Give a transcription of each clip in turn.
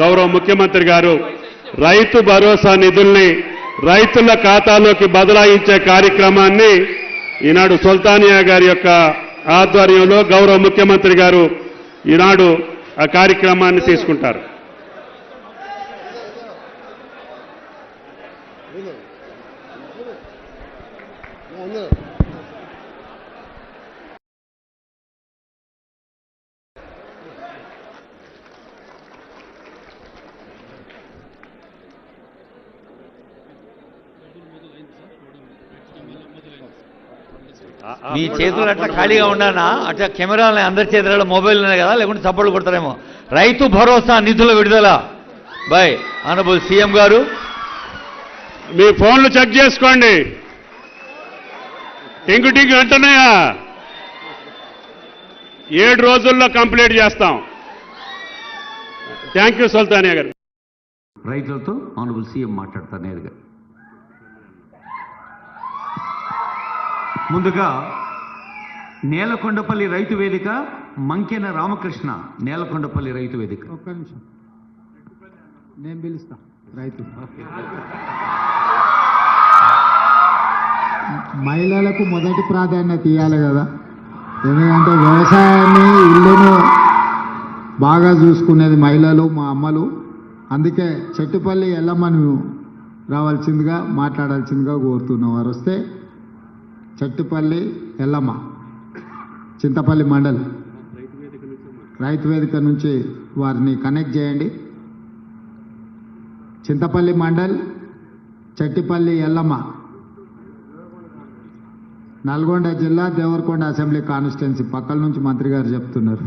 గౌరవ ముఖ్యమంత్రి గారు రైతు భరోసా నిధుల్ని రైతుల ఖాతాలోకి బదలాయించే కార్యక్రమాన్ని ఈనాడు సుల్తానియా గారి యొక్క ఆధ్వర్యంలో గౌరవ ముఖ్యమంత్రి గారు ఈనాడు ఆ కార్యక్రమాన్ని తీసుకుంటారు. మీ చేతులు అట్లా ఖాళీగా ఉన్నానా అట్లా కెమెరాలు అందరి చేతులలో మొబైల్ ఉన్నాయి కదా లేకుంటే చప్పట్లు కొడతారేమో. రైతు భరోసా నిధుల విడుదల. బాయ్ ఆనబుల్ సీఎం గారు. మీ ఫోన్లు చెక్ చేసుకోండి. టింగు టింగు అంటున్నాయా ఏడు రోజుల్లో కంప్లీట్ చేస్తాం. థ్యాంక్ యూ సుల్తానియా గారు. రైతులతో ఆనబుల్ సీఎం మాట్లాడతారు నేరుగా. ముందుగా నేలకొండపల్లి రైతు వేదిక మంకెన రామకృష్ణ నేలకొండపల్లి రైతు వేదిక. ఒక్క నిమిషం. నేను పిలుస్తా. రైతు. మహిళలకు మొదటి ప్రాధాన్యత ఇవ్వాలి కదా. ఎందుకంటే వ్యవసాయాన్ని ఇల్లును బాగా చూసుకునేది మహిళలు మా అమ్మలు. అందుకే చెట్టుపల్లి ఎల్లమ్మను రావాల్సిందిగా మాట్లాడాల్సిందిగా కోరుతున్నాం వారు వస్తే చెట్టుపల్లి ఎల్లమ్మ చింతపల్లి మండల్. రైతు వేదిక నుంచి వారిని కనెక్ట్ చేయండి. చింతపల్లి మండల్ చెట్టిపల్లి ఎల్లమ్మ. నల్గొండ జిల్లా దేవరకొండ అసెంబ్లీ కాన్స్టిట్యున్సీ పక్కల నుంచి మంత్రి గారు చెప్తున్నారు.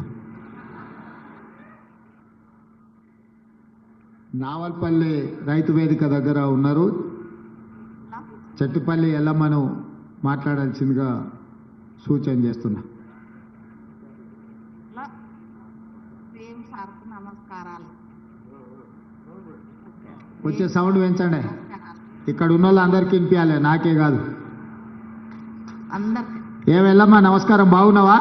నావల్పల్లి రైతు వేదిక దగ్గర ఉన్నారు. చెట్టిపల్లి ఎల్లమ్మను మాట్లాడాల్సిందిగా సూచన చేస్తున్నా. వచ్చే సౌండ్ పెంచండి. ఇక్కడ ఉన్న వాళ్ళందరికీ వినిపించాలి నాకే కాదు. ఏం వెళ్ళమ్మా నమస్కారం. బాగున్నావా?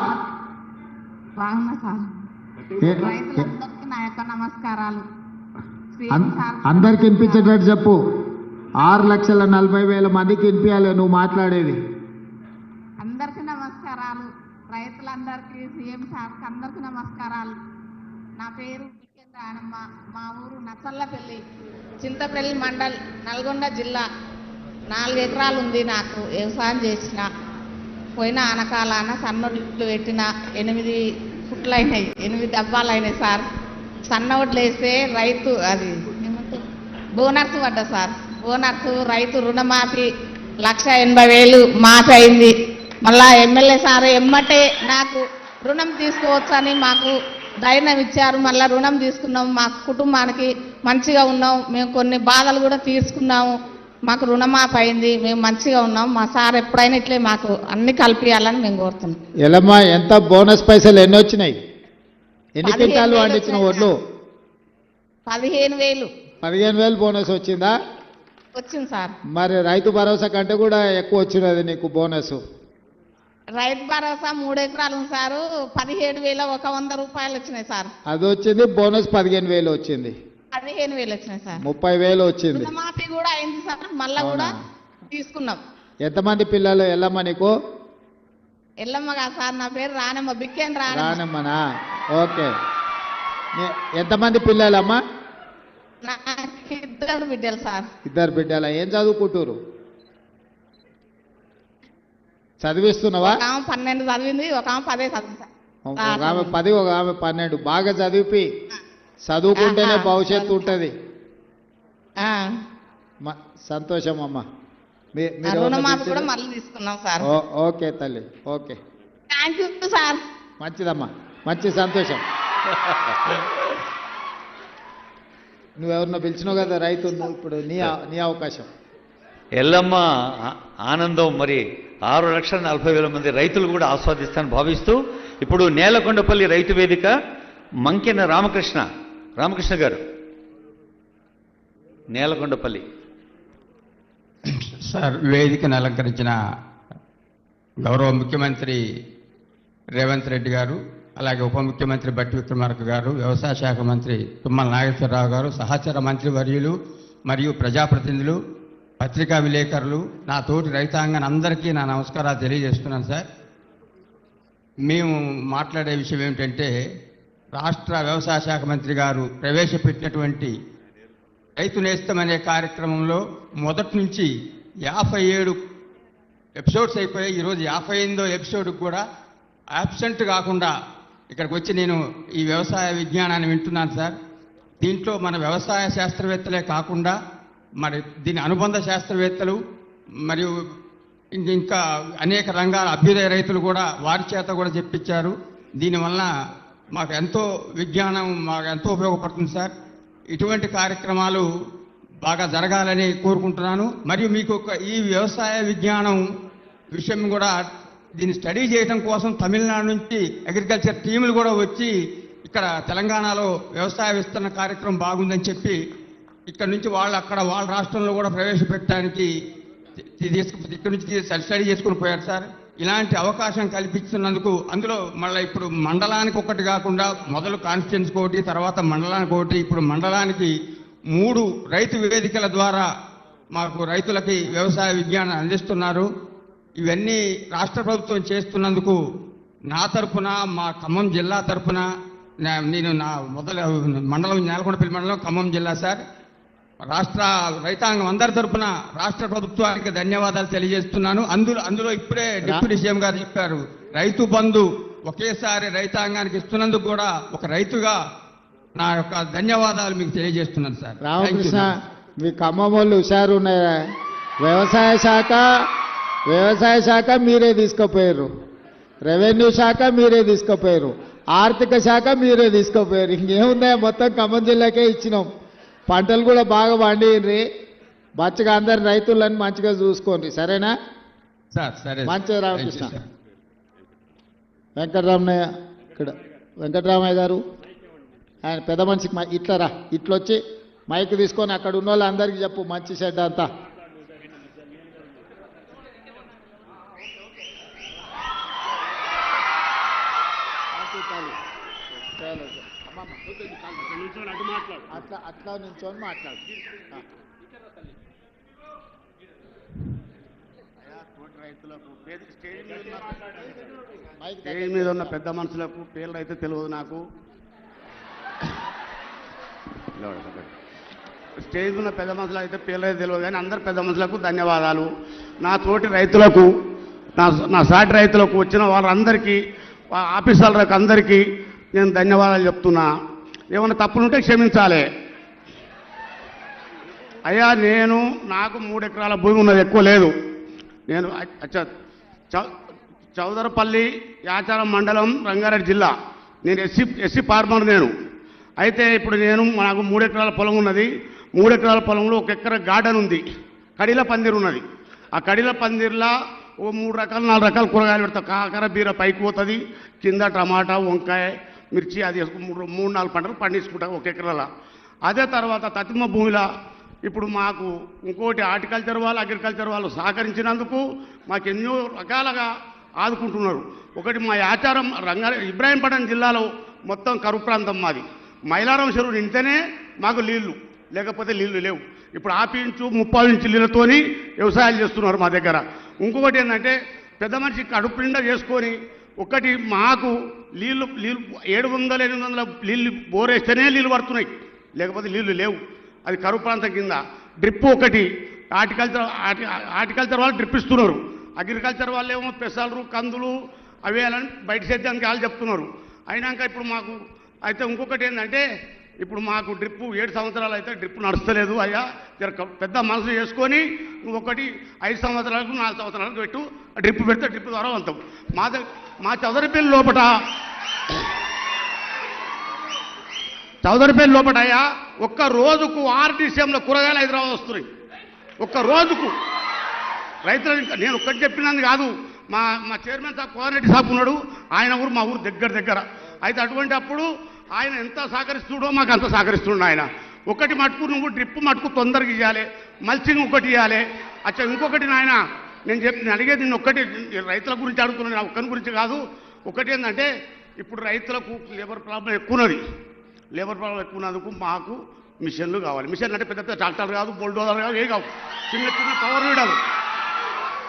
నమస్కారాలు. అందరికి వినిపించేటట్టు చెప్పు. ఆరు లక్షల నలభై వేల మందికి వినిపించాలి నువ్వు మాట్లాడేది. అందరికీ నమస్కారాలు. రైతులందరికీ సీఎం సార్కి అందరికీ నమస్కారాలు. నా పేరు బికెన్ రాణమ్మ. మా ఊరు నచ్చల్లపల్లి చింతపల్లి మండల్ నల్గొండ జిల్లా. నాలుగు ఎకరాలు ఉంది నాకు. వ్యవసాయం చేసిన. పోయిన ఆనకాలాన సన్నొడ్లు పెట్టిన. ఎనిమిది ఫుట్లు అయినాయి ఎనిమిది డబ్బాలు అయినాయి సార్ సన్నొడ్లు వేస్తే రైతు అది బోనర్స్ పడ్డా సార్. బోనర్స్ రైతు రుణమాఫీ లక్ష ఎనభై వేలు మాఫీ అయింది. మళ్ళా ఎమ్మెల్యే సార్ ఎమ్మటే నాకు రుణం తీసుకోవచ్చని మాకు ధైర్యం ఇచ్చారు. మళ్ళా రుణం తీసుకున్నాం. మా కుటుంబానికి మంచిగా ఉన్నాం. మేము కొన్ని బాధలు కూడా తీర్చుకున్నాము మాకు రుణమాఫీ అయింది. మేము మంచిగా ఉన్నాం. మా సార్ ఎప్పుడైనా ఇట్లే మాకు అన్ని కలిపియాలని మేము కోరుతున్నాం. ఎలమ్మా ఎంత బోనస్ పైసలు ఎన్ని వచ్చినాయి? ఎన్ని క్వింటాలు పండించిన ఒడ్లు? పదిహేను వేలు. పదిహేను వేలు బోనస్ వచ్చిందా? వచ్చింది సార్. మరి రైతు భరోసా కంటే కూడా ఎక్కువ వచ్చినది నీకు బోనస్. రైతు భరోసా మూడు ఎకరాలు సారు పదిహేడు వేల ఒక వంద రూపాయలు వచ్చినాయి సార్. అది వచ్చింది బోనస్ పదిహేను వేలు వచ్చింది. పదిహేను వేలు వచ్చినాయి సార్. ముప్పై వేలు వచ్చింది. రుణమాఫీ కూడా అయింది సార్ మళ్ళా కూడా తీసుకున్నాం. ఎంతమంది పిల్లలు ఎల్లమ్మ నీకు? ఎల్లమ్మ కాదు సార్ నా పేరు రానమ్మ బిక్కేన్ రానమ్మ రానమ్మనా ఓకే. నీ- ఎంతమంది పిల్లలమ్మా? నాకు ఇద్దరు బిడ్డలు సార్. ఇద్దరు బిడ్డల? ఏం చదువుకుంటారు చదివిస్తున్నావా? ఒక ఆమె పన్నెండు చదివింది ఒక ఆమె పదే చదివింది. ఒక ఆమె పది ఒక ఆమె పన్నెండు. బాగా చదివి చదువుకుంటేనే భవిష్యత్తు ఉంటుంది. ఆ, సంతోషం అమ్మ ఓకే తల్లి ఓకే. థ్యాంక్ యూ సార్ మంచిదమ్మా. మంచి సంతోషం. నువ్వెవరినో పిలిచినావు కదా రైతు నువ్వు ఇప్పుడు నీ నీ అవకాశం. ఎల్లమ్మ ఆనందం మరి ఆరు లక్షల నలభై వేల మంది రైతులు కూడా ఆస్వాదిస్తారని భావిస్తూ ఇప్పుడు నేలకొండపల్లి రైతు వేదిక మంకెన రామకృష్ణ. రామకృష్ణ గారు. నేలకొండపల్లి. సార్ వేదికను అలంకరించిన గౌరవ ముఖ్యమంత్రి రేవంత్ రెడ్డి గారు అలాగే ఉప ముఖ్యమంత్రి బట్టి విక్రమార్క గారు వ్యవసాయ శాఖ మంత్రి తుమ్మల నాగేశ్వరరావు గారు సహచర మంత్రి వర్యులు మరియు ప్రజాప్రతినిధులు పత్రికా విలేకరులు నా తోటి రైతాంగం అందరికీ నా నమస్కారాలు తెలియజేస్తున్నాను సార్. మేము మాట్లాడే విషయం ఏమిటంటే రాష్ట్ర వ్యవసాయ శాఖ మంత్రి గారు ప్రవేశపెట్టినటువంటి రైతు నేస్తం అనే కార్యక్రమంలో మొదటి నుంచి యాభై ఏడు ఎపిసోడ్స్ అయిపోయాయి. ఈరోజు యాభై ఎనిమిదో ఎపిసోడ్కి కూడా యాబ్సెంట్ కాకుండా ఇక్కడికి వచ్చి నేను ఈ వ్యవసాయ విజ్ఞానాన్ని వింటున్నాను సార్. దీంట్లో మన వ్యవసాయ శాస్త్రవేత్తలే కాకుండా మరి దీని అనుబంధ శాస్త్రవేత్తలు మరియు ఇంక- ఇంకా అనేక రంగాల అభ్యుదయ రైతులు కూడా వారి చేత కూడా చెప్పించారు. దీనివల్ల మాకు ఎంతో విజ్ఞానం మాకు ఎంతో ఉపయోగపడుతుంది సార్. ఇటువంటి కార్యక్రమాలు బాగా జరగాలని కోరుకుంటున్నాను. మరియు మీకు ఒక ఈ వ్యవసాయ విజ్ఞానం విషయం కూడా దీన్ని స్టడీ చేయడం కోసం తమిళనాడు నుంచి అగ్రికల్చర్ టీములు కూడా వచ్చి ఇక్కడ తెలంగాణలో వ్యవసాయ విస్తరణ కార్యక్రమం బాగుందని చెప్పి ఇక్కడ నుంచి వాళ్ళు అక్కడ వాళ్ళ రాష్ట్రంలో కూడా ప్రవేశపెట్టడానికి తీసుకు ఇక్కడ నుంచి స్టడీ చేసుకుని పోయారు సార్. ఇలాంటి అవకాశం కల్పిస్తున్నందుకు అందులో మళ్ళీ ఇప్పుడు మండలానికి ఒకటి కాకుండా మొదలు కాన్స్టిట్యున్సీ ఒకటి తర్వాత మండలానికి ఒకటి ఇప్పుడు మండలానికి మూడు రైతు వేదికల ద్వారా మాకు రైతులకి వ్యవసాయ విజ్ఞానం అందిస్తున్నారు. ఇవన్నీ రాష్ట్ర ప్రభుత్వం చేస్తున్నందుకు నా తరపున మా ఖమ్మం జిల్లా తరపున నేను నా మొదల మండలం నేలకొండపల్లి మండలం ఖమ్మం జిల్లా సార్. రాష్ట్ర రైతాంగం అందరి తరపున రాష్ట్ర ప్రభుత్వానికి ధన్యవాదాలు తెలియజేస్తున్నాను. అందులో అందులో ఇప్పుడే డిప్యూటీ సీఎం గారు చెప్పారు. రైతు బంధు ఒకేసారి రైతాంగానికి ఇస్తున్నందుకు కూడా ఒక రైతుగా నా యొక్క ధన్యవాదాలు మీకు తెలియజేస్తున్నాను సార్. రామకృష్ణ. మీ ఖమ్మం వాళ్ళు హుషారు ఉన్నారా? వ్యవసాయ శాఖ వ్యవసాయ శాఖ మీరే తీసుకుపోయారు. రెవెన్యూ శాఖ మీరే తీసుకుపోయారు. ఆర్థిక శాఖ మీరే తీసుకుపోయారు. ఇంకేముందా మొత్తం ఖమ్మం జిల్లాకే ఇచ్చినాం. పంటలు కూడా బాగా పండిర్రి. మంచిగా అందరు రైతులను మంచిగా చూసుకోండి. సరేనా? సార్ సరే. మంచిది రామకృష్ణ. వెంకటరామయ్య ఇక్కడ. వెంకటరామయ్య గారు. ఆయన పెద్ద మనిషికి ఇట్లా రా. ఇట్లా వచ్చి మైక్ తీసుకొని అక్కడ ఉన్న వాళ్ళందరికీ చెప్పు. మంచి చెడ్డ అంతా. అట్లా అట్లా నించొని మాట్లాడు. ఆ. మైక్ స్టేజ్ మీద ఉన్న పెద్ద మనుషులకు పేర్లు అయితే తెలియదు నాకు. స్టేజ్ ఉన్న పెద్ద మనుషులు అయితే పేర్లు అయితే తెలియదు కానీ అందరు పెద్ద మనుషులకు ధన్యవాదాలు. నా తోటి రైతులకు నా నా సాటి రైతులకు వచ్చిన వాళ్ళందరికీ ఆఫీసర్లకు అందరికీ నేను ధన్యవాదాలు చెప్తున్నా. ఏమైనా తప్పులుంటే క్షమించాలి. అయ్యా నేను నాకు మూడు ఎకరాల భూమి ఉన్నది ఎక్కువ లేదు. నేను అచ్చా చౌ- చౌదరపల్లి యాచారం మండలం రంగారెడ్డి జిల్లా. నేను ఎస్సీ ఎస్సీ ఫార్మర్ నేను. అయితే ఇప్పుడు నేను నాకు మూడు ఎకరాల పొలం ఉన్నది. మూడు ఎకరాల పొలంలో ఒక ఎకర గార్డెన్ ఉంది. కడిల పందిరు ఉన్నది. ఆ కడిల పందిర్లా ఓ మూడు రకాల నాలుగు రకాల కూరగాయలు పెడతా. కాకర బీర పైకి పోతుంది. కింద టమాటా వంకాయ మిర్చి అది మూడు మూడు నాలుగు పంటలు పండించుకుంటాం ఒక ఎకరాల. అదే తర్వాత తతిమ భూమిలో ఇప్పుడు మాకు ఇంకోటి హార్టికల్చర్ వాళ్ళు అగ్రికల్చర్ వాళ్ళు సహకరించినందుకు మాకు ఎన్నో రకాలుగా ఆదుకుంటున్నారు. ఒకటి మా ఆచారం రంగ ఇబ్రాహీంపట్నం జిల్లాలో మొత్తం కరువు ప్రాంతం మాది. మైలారం చెరువు నిండితేనే మాకు నీళ్ళు లేకపోతే నీళ్ళు లేవు. ఇప్పుడు ఆపించు ముప్పై ఇంచు నీళ్ళతోని వ్యవసాయాలు చేస్తున్నారు మా దగ్గర. ఇంకొకటి ఏంటంటే పెద్ద మనిషి కడుపు నిండా చేసుకొని ఒకటి మాకు నీళ్ళు నీళ్ళు ఏడు వందల ఎనిమిది వందల నీళ్ళు బోరేస్తేనే నీళ్ళు పడుతున్నాయి. లేకపోతే నీళ్ళు లేవు. అది కరువు ప్రాంతం కింద. డ్రిప్ ఒకటి. హార్టికల్చర్ హార్టికల్చర్ వాళ్ళు డ్రిప్ ఇస్తున్నారు అగ్రికల్చర్ వాళ్ళు ఏమో పెసలు కందులు అవి అని బయట సేద్యానికి వాళ్ళు చెప్తున్నారు. అయినాక ఇప్పుడు మాకు అయితే ఇంకొకటి ఏంటంటే ఇప్పుడు మాకు డ్రిప్పు ఏడు సంవత్సరాలు అయితే డ్రిప్ నడుస్తలేదు అయ్యా. పెద్ద మనసు చేసుకొని నువ్వు ఒకటి ఐదు సంవత్సరాలకు నాలుగు సంవత్సరాలకు పెట్టు. ఆ డ్రిప్ పెడితే డ్రిప్ ద్వారా వెళ్తాం మా దగ్గర మా చౌదరిపల్లి లోపట చౌదరిపల్లి లోపటయ్యా ఒక్క రోజుకు ఆర్టీసీఎంలో కూరగాయలు హైదరాబాద్ వస్తున్నాయి. ఒక్క రోజుకు. రైతులు నేను ఒక్కటి చెప్పినది కాదు మా మా చైర్మన్ సాబ్ కోఆర్డినేట్ సాబ్ ఉన్నాడు ఆయన ఊరు మా ఊరు దగ్గర దగ్గర. అయితే అటువంటి అప్పుడు ఆయన ఎంత సహకరిస్తుడో మాకు అంత సహకరిస్తుండు ఆయన. ఒకటి మటుకు నువ్వు డ్రిప్ మటుకు తొందరగా ఇవ్వాలి మల్చింగ్ ఒకటి ఇవ్వాలి అచ్చా ఇంకొకటి నాయన నేను చెప్పి నేను అడిగేది నేను ఒక్కటి రైతుల గురించి అడుగుతున్నాను నా ఒక్కరి గురించి కాదు. ఒకటి ఏంటంటే ఇప్పుడు రైతులకు లేబర్ ప్రాబ్లం ఎక్కువ ఉన్నది లేబర్ ప్రాబ్లం ఎక్కువ ఉన్నందుకు మాకు మిషన్లు కావాలి. మిషన్ అంటే పెద్ద పెద్ద ట్రాక్టర్ కాదు బుల్డోజర్ కాదు ఏ కావు. చిన్న చిన్న పవర్ వీడాలు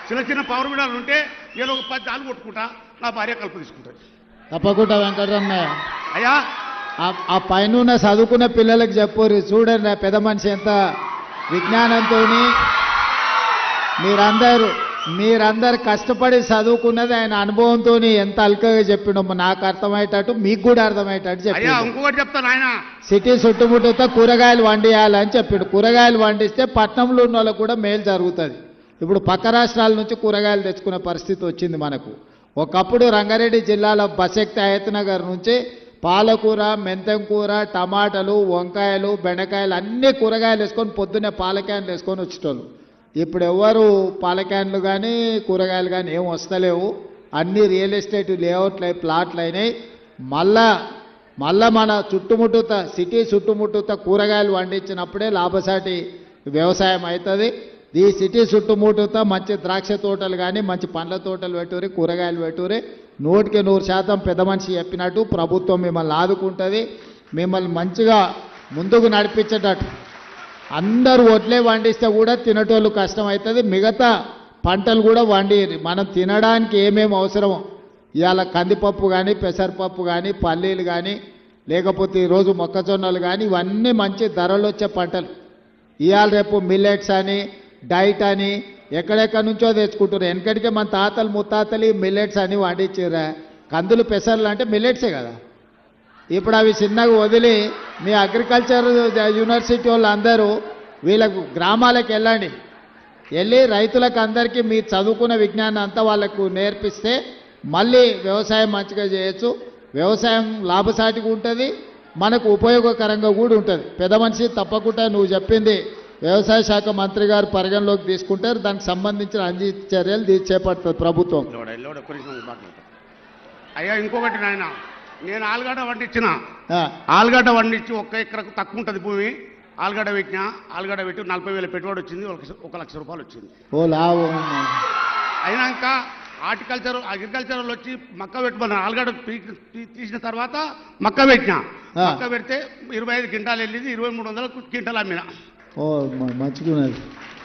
చిన్న చిన్న పవర్ వీడాలు ఉంటే నేను ఒక పది దాలు కొట్టుకుంటా నా భార్య కలుపు తీసుకుంటుంది. తప్పకుండా వెంకటరమణయ్య అయ్యా! ఆ- ఆ పైన చదువుకున్న పిల్లలకు చెప్పుర్రి చూడండి పెద్ద మనిషి ఎంత విజ్ఞానంతో మీరందరూ మీరందరు కష్టపడి చదువుకున్నది ఆయన అనుభవంతో ఎంత అల్కగా చెప్పినమ్మో నాకు అర్థమయ్యేటట్టు మీకు కూడా అర్థమయ్యేటట్టు చెప్పి ఇంకొకటి చెప్తాను ఆయన సిటీ చుట్టుముట్టుతో కూరగాయలు వండియాలని చెప్పిండు. కూరగాయలు వండిస్తే పట్నంలో ఉన్న వాళ్ళకు కూడా మేలు జరుగుతుంది. ఇప్పుడు పక్క రాష్ట్రాల నుంచి కూరగాయలు తెచ్చుకునే పరిస్థితి వచ్చింది మనకు. ఒకప్పుడు రంగారెడ్డి జిల్లాలో బసెక్తి ఆయతనగర్ నుంచి పాలకూర మెంతం కూర టమాటాలు వంకాయలు బెండకాయలు అన్ని కూరగాయలు వేసుకొని పొద్దున్నే పాలక్యాన్లు వేసుకొని వచ్చేటోళ్ళు. ఇప్పుడు ఎవరు పాలక్యాన్లు కానీ కూరగాయలు కానీ ఏం వస్తలేవు. అన్ని రియల్ ఎస్టేట్ లేఅవుట్లు అయి ప్లాట్లు అయినాయి. మళ్ళా మళ్ళా మన చుట్టుముట్టుత సిటీ చుట్టుముట్టుత కూరగాయలు పండించినప్పుడే లాభసాటి వ్యవసాయం అవుతుంది ఈ సిటీ చుట్టుముట్టుత మంచి ద్రాక్ష తోటలు కానీ మంచి పండ్ల తోటలు పెట్టురి కూరగాయలు పెట్టురి. నూటికి నూరు శాతం పెద్ద మనిషి చెప్పినట్టు ప్రభుత్వం మిమ్మల్ని ఆదుకుంటుంది. మిమ్మల్ని మంచిగా ముందుకు నడిపించేటట్టు అందరూ వడ్లే వండిస్తే కూడా తినేటోళ్ళు కష్టం అవుతుంది మిగతా పంటలు కూడా వండి మనం తినడానికి ఏమేమి అవసరమో ఇవాళ కందిపప్పు కానీ పెసరపప్పు కానీ పల్లీలు కానీ లేకపోతే ఈరోజు మొక్కజొన్నలు కానీ ఇవన్నీ మంచి ధరలు వచ్చే పంటలు. ఇవాళ రేపు మిల్లెట్స్ అని డైట్ అని ఎక్కడెక్కడి నుంచో తెచ్చుకుంటారు వెనకటికే మన తాతలు ముత్తాతలు ఈ మిల్లెట్స్ అని వండించారా కందులు పెసర్లు అంటే మిల్లెట్సే కదా. ఇప్పుడు అవి చిన్నగా వదిలి మీ అగ్రికల్చర్ యూనివర్సిటీ వాళ్ళు అందరూ వీళ్ళకు గ్రామాలకు వెళ్ళండి. వెళ్ళి రైతులకు అందరికీ మీరు చదువుకున్న విజ్ఞానం అంతా వాళ్ళకు నేర్పిస్తే మళ్ళీ వ్యవసాయం మంచిగా చేయొచ్చు. వ్యవసాయం లాభసాటిగా ఉంటుంది. మనకు ఉపయోగకరంగా కూడా ఉంటుంది. పెద్ద మనిషి తప్పకుండా నువ్వు చెప్పింది వ్యవసాయ శాఖ మంత్రి గారు పరిగణలోకి తీసుకుంటారు. దానికి సంబంధించిన అన్ని చర్యలు చేపడుతుంది ప్రభుత్వం. అయ్యా ఇంకొకటి నాయన. నేను ఆలుగడ్డ వండించిన. ఆలుగడ్డ వండించి ఒక్క ఎకరకు తక్కువ ఉంటుంది భూమి. ఆలుగడ్డ పెట్టినా ఆలుగడ్డ పెట్టి నలభై వేల పెట్టుబడి వచ్చింది ఒక లక్ష- రూపాయలు వచ్చింది. ఓ లాభం అయినాక హార్టికల్చర్ అగ్రికల్చర్ వాళ్ళు వచ్చి మక్క పెట్టుకున్నారు ఆలుగడ్డ తీసిన తర్వాత మక్క పెట్టినా. మక్క పెడితే ఇరవై ఐదు క్వింటాలు వెళ్ళింది ఇరవై మూడు వందల క్వింటాలు అమ్మిన. ఓ మ-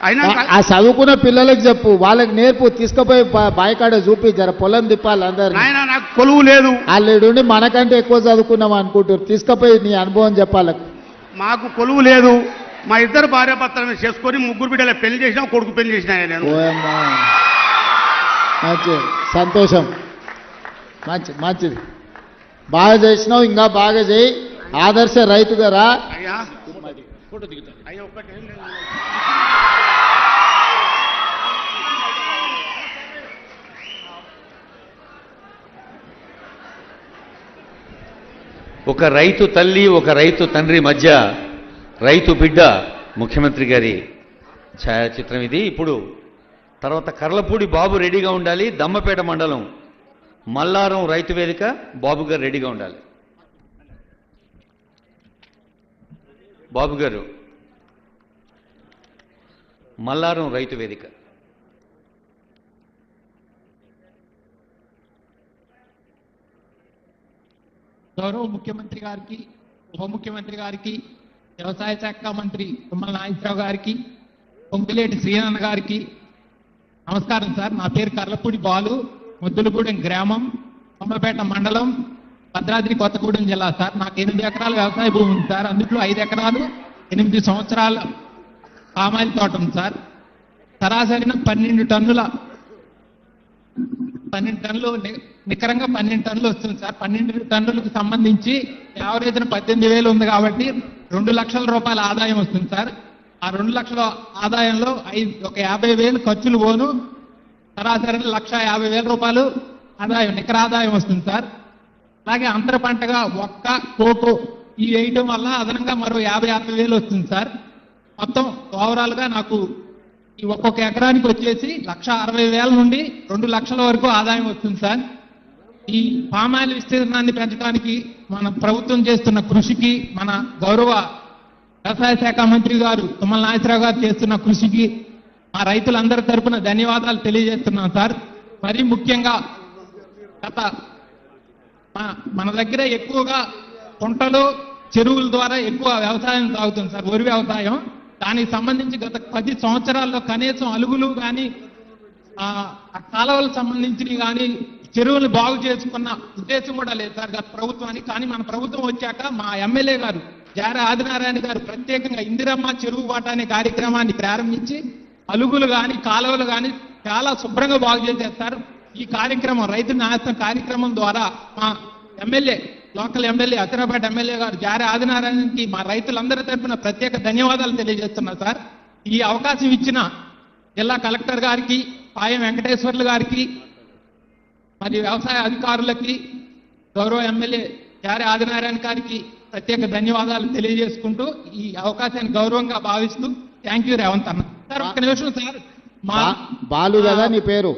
అయినాక ఆ చదువుకున్న పిల్లలకు చెప్పు వాళ్ళకి నేర్పు తీసుకుపోయి బాయికాడ చూపి జర పొలం తిప్పాలి అందరు నాయన నాకు కొలువు లేదు. వాళ్ళుండి మనకంటే ఎక్కువ చదువుకున్నాం అనుకుంటారు తీసుకుపోయి నీ అనుభవం చెప్పాలి. మాకు కొలువు లేదు. మా ఇద్దరు భార్యాభర్తలను చేసుకొని ముగ్గురు బిడ్డల పెళ్ళి చేసినా కొడుకు పెళ్ళి చేసినా నేను. మంచి సంతోషం. మంచి మంచిది. బాగా చేసినావు ఇంకా బాగా చేయి. ఆదర్శ రైతుగా రా. అయ్యా అయ్యా ఒక్కటి ఏం లేదు. ఒక రైతు తల్లి ఒక రైతు తండ్రి మధ్య రైతు బిడ్డ ముఖ్యమంత్రి గారి ఛాయాచిత్రం ఇది. ఇప్పుడు తర్వాత కర్లపూడి బాబు రెడీగా ఉండాలి దమ్మపేట మండలం మల్లారం రైతు వేదిక బాబు గారు రెడీగా ఉండాలి. బాబు గారు మల్లారం రైతు వేదిక. గౌరవ ముఖ్యమంత్రి గారికి ఉప ముఖ్యమంత్రి గారికి వ్యవసాయ శాఖ మంత్రి తుమ్మల నాగేశ్వరరావు గారికి పొంగులేటి శ్రీనన్న గారికి నమస్కారం సార్. నా పేరు కర్లపూడి బాలు ముద్దులగూడెం గ్రామం కొమ్మపేట మండలం భద్రాద్రి కొత్తగూడెం జిల్లా సార్. నాకు ఎనిమిది ఎకరాల వ్యవసాయ భూమి ఉంది సార్. అందుట్లో ఐదు ఎకరాలు ఎనిమిది సంవత్సరాల పామాయిల్ తోట ఉంది సార్. సరాసరిన పన్నెండు టన్నుల పన్నెండు టన్నులు ని- నికరంగా పన్నెండు టన్నులు వస్తుంది సార్. పన్నెండు టన్నులకు సంబంధించి యావరేజ్న పద్దెనిమిది వేలు ఉంది కాబట్టి రెండు లక్షల రూపాయల ఆదాయం వస్తుంది సార్. ఆ రెండు లక్షల ఆదాయంలో ఐదు ఒక యాభై వేలు ఖర్చులు పోను. సరాసరి లక్ష యాభై వేల రూపాయలు ఆదాయం నికర ఆదాయం వస్తుంది సార్. అలాగే అంతర పంటగా ఒక్క కోకో ఈ వేయటం వల్ల అదనంగా మరో యాభై అరవై వేలు వస్తుంది సార్. మొత్తం ఓవరాల్గా నాకు ఈ ఒక్కొక్క ఎకరానికి వచ్చేసి లక్ష అరవై వేల నుండి రెండు లక్షల వరకు ఆదాయం వస్తుంది సార్. ఈ పామాయిల్ విస్తీర్ణాన్ని పెంచడానికి మన ప్రభుత్వం చేస్తున్న కృషికి మన గౌరవ వ్యవసాయ శాఖ మంత్రి గారు తుమ్మల నాగేశ్వరరావు గారు చేస్తున్న కృషికి మా రైతులందరి తరపున ధన్యవాదాలు తెలియజేస్తున్నాం సార్. మరీ ముఖ్యంగా గత మన- దగ్గర ఎక్కువగా కుంటలు చెరువుల ద్వారా ఎక్కువ వ్యవసాయం సాగుతుంది సార్ వరి వ్యవసాయం. దానికి సంబంధించి గత పది సంవత్సరాల్లో కనీసం అలుగులు కానీ ఆ ఆ కాలువలకు సంబంధించినవి కానీ చెరువులు బాగు చేసుకున్న ఉద్దేశం కూడా లేదు సార్ గత ప్రభుత్వానికి. కానీ మన ప్రభుత్వం వచ్చాక మా ఎమ్మెల్యే గారు జార ఆదినారాయణ గారు ప్రత్యేకంగా ఇందిరమ్మ చెరువు బాట అనే కార్యక్రమాన్ని ప్రారంభించి అలుగులు కానీ కాలువలు కానీ చాలా శుభ్రంగా బాగు చేసేస్తారు. ఈ కార్యక్రమం రైతు నాయకత్వం కార్యక్రమం ద్వారా మా MLA local MLA Athirapeta MLA గారు జారే ఆదినారాయణకి మా రైతులందరి తరపున ప్రత్యేక ధన్యవాదాలు తెలియజేస్తున్నా సార్. ఈ అవకాశం ఇచ్చిన జిల్లా కలెక్టర్ గారికి పాయం వెంకటేశ్వర్లు గారికి మరియు వ్యవసాయ అధికారులకి గౌరవ ఎమ్మెల్యే జారే ఆదినారాయణ గారికి ప్రత్యేక ధన్యవాదాలు తెలియజేసుకుంటూ ఈ అవకాశాన్ని గౌరవంగా భావిస్తూ థ్యాంక్ యూ రేవంత్ అన్న. సార్ ఒక్క నిమిషం సార్. మా బాలు కదా నీ పేరు?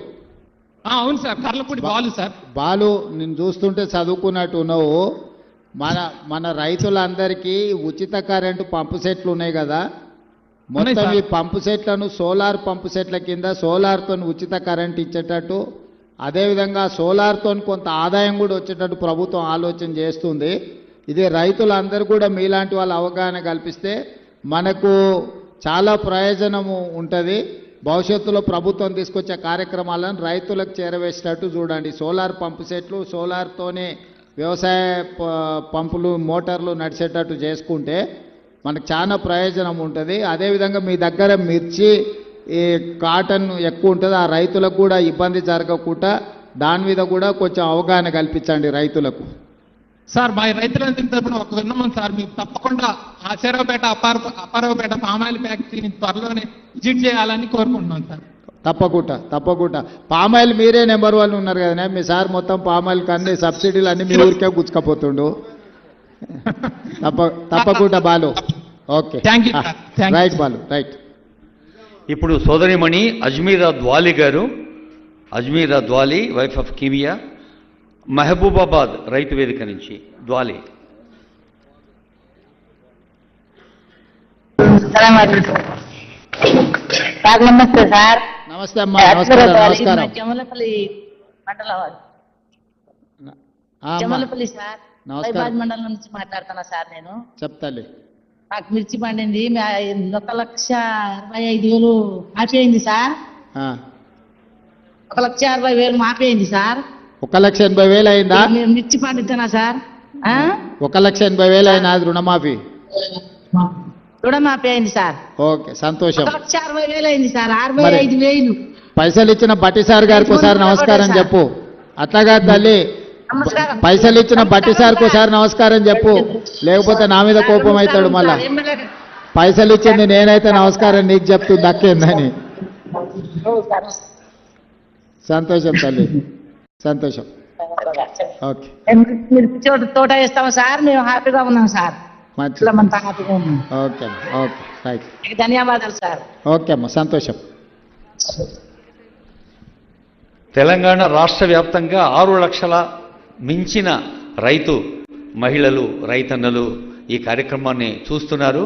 అవును సార్ కర్లపూడి బాలు సార్. బాలు నేను చూస్తుంటే చదువుకున్నట్టు ఉన్నావు మన మన రైతులందరికీ ఉచిత కరెంటు పంపు సెట్లు ఉన్నాయి కదా. మొత్తం ఈ. పంపు సెట్లను సోలార్ పంపు సెట్ల కింద సోలార్తో ఉచిత కరెంట్ ఇచ్చేటట్టు అదేవిధంగా సోలార్తో కొంత ఆదాయం కూడా వచ్చేటట్టు ప్రభుత్వం ఆలోచన చేస్తుంది. ఇది రైతులందరూ కూడా మీలాంటి వాళ్ళ అవగాహన కల్పిస్తే మనకు చాలా ప్రయోజనము ఉంటుంది. భవిష్యత్తులో ప్రభుత్వం తీసుకొచ్చే కార్యక్రమాలను రైతులకు చేరవేసేటట్టు చూడండి. సోలార్ పంపు సెట్లు సోలార్తోనే వ్యవసాయ ప- పంపులు మోటార్లు నడిచేటట్టు చేసుకుంటే మనకు చాలా ప్రయోజనం ఉంటుంది. అదేవిధంగా మీ దగ్గర మిర్చి ఈ కాటన్ ఎక్కువ ఉంటుంది. ఆ రైతులకు కూడా ఇబ్బంది జరగకుండా దాని మీద కూడా కొంచెం అవగాహన కల్పించండి రైతులకు. సార్ మా రైతులందరి తరపున ఒక విన్నమం సార్. మీరు తప్పకుండా ఆచారావుపేట అపార అపారావుపేట పామాయిల్ ఫ్యాక్టరీని త్వరలోనే విజిట్ చేయాలని కోరుకుంటున్నాం సార్. తప్పకుండా తప్పకుండా. పామాయిల్ మీరే నెంబర్ వన్ ఉన్నారు కదా మీ సార్ మొత్తం పామాయిల్కి అన్ని సబ్సిడీలు అన్ని మీ ఊరికే గుచ్చుకపోతుండు. తప్ప తప్పకుండా Balu. Okay. Right Balu right. ఇప్పుడు సోదరిమణి అజ్మీరా ద్వాలి గారు. అజ్మీరా ద్వాలి వైఫ్ ఆఫ్ కిమియా మహబూబాబాద్ రైతు వేదిక నుంచి ద్వాలి సార్ నమస్తే సార్. నమస్తే అమ్మా నమస్కారం నమస్కారం. జమలపల్లి మండలం ఆ, అమ్మా. జమలపల్లి సార్. నమస్కారం. వైబాద్ మండలం నుంచి మాట్లాడుతున్నా సార్ నేను. చెప్తాలే. నాకు మిర్చి పండింది ఒక లక్ష అరవై ఐదు వేలు ఆపేయింది సార్. ఆ, ఒక లక్ష అరవై వేలు మాపేయింది సార్. ఒక లక్ష ఎనభై వేలు అయిందా? మేము మిర్చి పండిస్తున్నా సార్? ఒక లక్ష ఎనభై వేలు అయినా రుణమాఫీ. రుణమాఫీ అయింది సార్. ఓకే సంతోషం. లక్ష అరవై వేలు అయింది సార్. అరవై ఐదు వేలు. పైసలు ఇచ్చిన బట్టి సార్ గారికి ఒకసారి నమస్కారం చెప్పు. అట్లాగా తల్లి. పైసలు ఇచ్చిన బట్టి సార్కి ఒకసారి నమస్కారం చెప్పు. లేకపోతే నా మీద కోపం అవుతాడు మళ్ళా. పైసలు ఇచ్చింది నేనైతే నమస్కారం నీకు చెప్తూ దక్కిందని సంతోషం తల్లి. సంతోషం. ఓకే. మీరు తోట సార్ మేము హ్యాపీగా ఉన్నాం సార్. ఓకే అమ్మా. ఓకే. ధన్యవాదాలు సార్. ఓకే అమ్మా. సంతోషం. తెలంగాణ రాష్ట్ర వ్యాప్తంగా ఆరు లక్షల మించిన రైతు మహిళలు రైతన్నలు ఈ కార్యక్రమాన్ని చూస్తున్నారు.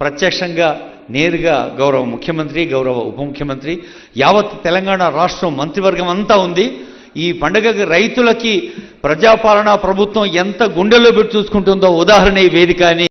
ప్రత్యక్షంగా నేరుగా గౌరవ ముఖ్యమంత్రి గౌరవ ఉప ముఖ్యమంత్రి యావత్ తెలంగాణ రాష్ట్రం మంత్రివర్గం అంతా ఉంది. ఈ పండుగకి రైతులకి ప్రజాపాలన ప్రభుత్వం ఎంత గుండెల్లో పెట్టి చూసుకుంటుందో ఉదాహరణ ఈ వేదిక అని